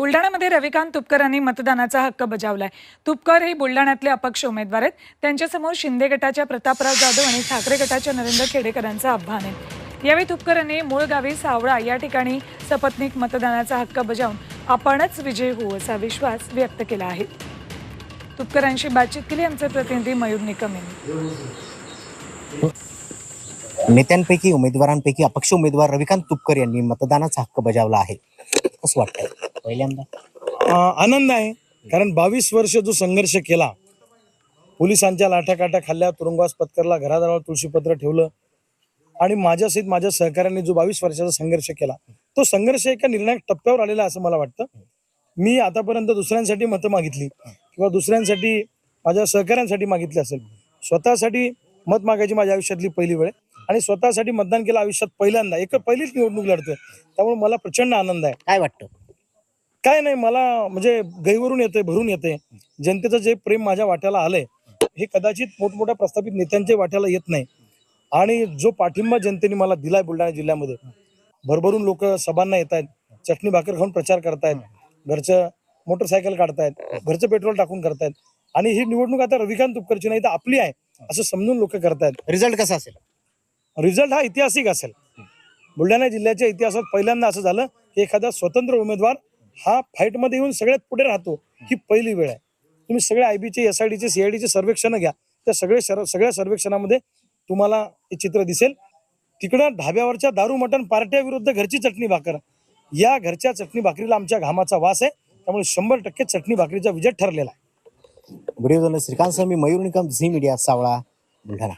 बुलढाण्यामध्ये रविकांत तुपकरांनी मतदानाचा हक्क बजावलाय. तुपकर हे बुलढाण्यातले अपक्ष उमेदवार आहेत. त्यांच्यासमोर शिंदे गटाच्या प्रतापराव जाधव आणि ठाकरे गटाच्या नरेंद्र खेडेकरांचं आव्हान आहे. यावेळी तुपकरांनी मूळ गावी सावळा या ठिकाणी सपत्निक मतदानाचा हक्क बजावून आपणच विजयी होऊ असा विश्वास व्यक्त केला आहे. तुपकरांशी बातचीत केली. आमचे प्रतिनिधी मयूर निकम यांनी. नेत्यांपैकी उमेदवारांपैकी अपक्ष उमेदवार रविकांत तुपकर यांनी मतदानाचा हक्क बजावला आहे. असं वाटतं पहिल्यांदा? अ, आनंद आहे. कारण बावीस वर्ष जो संघर्ष केला पोलिसांच्या लाठाकाठा खाल्ल्या तुरुंगवास पत्करला घराजवळ तुळशीपत्र ठेवलं आणि माझ्यासहित माझ्या सहकाऱ्यांनी जो बावीस वर्षाचा संघर्ष केला तो संघर्ष एका निर्णायक टप्प्यावर आलेला आहे असं मला वाटतं. मी आतापर्यंत दुसऱ्यांसाठी मतं मागितली किंवा दुसऱ्यांसाठी माझ्या सहकाऱ्यांसाठी मागितली असेल. स्वतःसाठी मत मागायची माझ्या आयुष्यातली पहिली वेळ आहे. आणि स्वतःसाठी मतदान केलं आयुष्यात पहिल्यांदा. एक पहिलीच निवडणूक लढतोय. त्यामुळे मला प्रचंड आनंद आहे. काय वाटतं? काय नाही मला म्हणजे गैवरून येते भरून येते जनतेचं जे प्रेम माझ्या वाट्याला आलंय हे कदाचित मोठमोठ्या प्रस्थापित नेत्यांच्या वाट्याला येत नाही. आणि जो पाठिंबा जनतेने मला दिलाय बुलढाणा जिल्ह्यामध्ये भरभरून लोक सभांना येत आहेत चटणी भाकर खाऊन प्रचार करतायत घरचं मोटरसायकल काढतायत घरचं पेट्रोल टाकून करतायत. आणि ही निवडणूक आता रविकांत तुपकरची नाही तर आपली आहे असं समजून लोक करतायत. रिझल्ट कसा असेल? रिझल्ट हा ऐतिहासिक असेल. बुलढाणा जिल्ह्याच्या इतिहासात पहिल्यांदा असं झालं की एखादा स्वतंत्र उमेदवार हा फाईटमध्ये येऊन सगळ्यात पुढे राहतो ही पहिली वेळ आहे. तुम्ही सगळे आयबीचे एस आय डीचे सीआयडीचे सर्वेक्षण घ्या. त्या सगळे सगळ्या सर्वेक्षणामध्ये तुम्हाला हे चित्र दिसेल. तिकडं ढाब्यावरच्या दारू मटण पार्ट्या विरुद्ध घरची चटणी भाकर. या घरच्या चटणी भाकरीला आमच्या घामाचा वास आहे. त्यामुळे शंभर टक्के चटणी भाकरीचा विजय ठरलेला आहे. व्हिडिओ श्रीकांत सर मी मयूर निकम झी मीडिया सावळा बुलढाणा.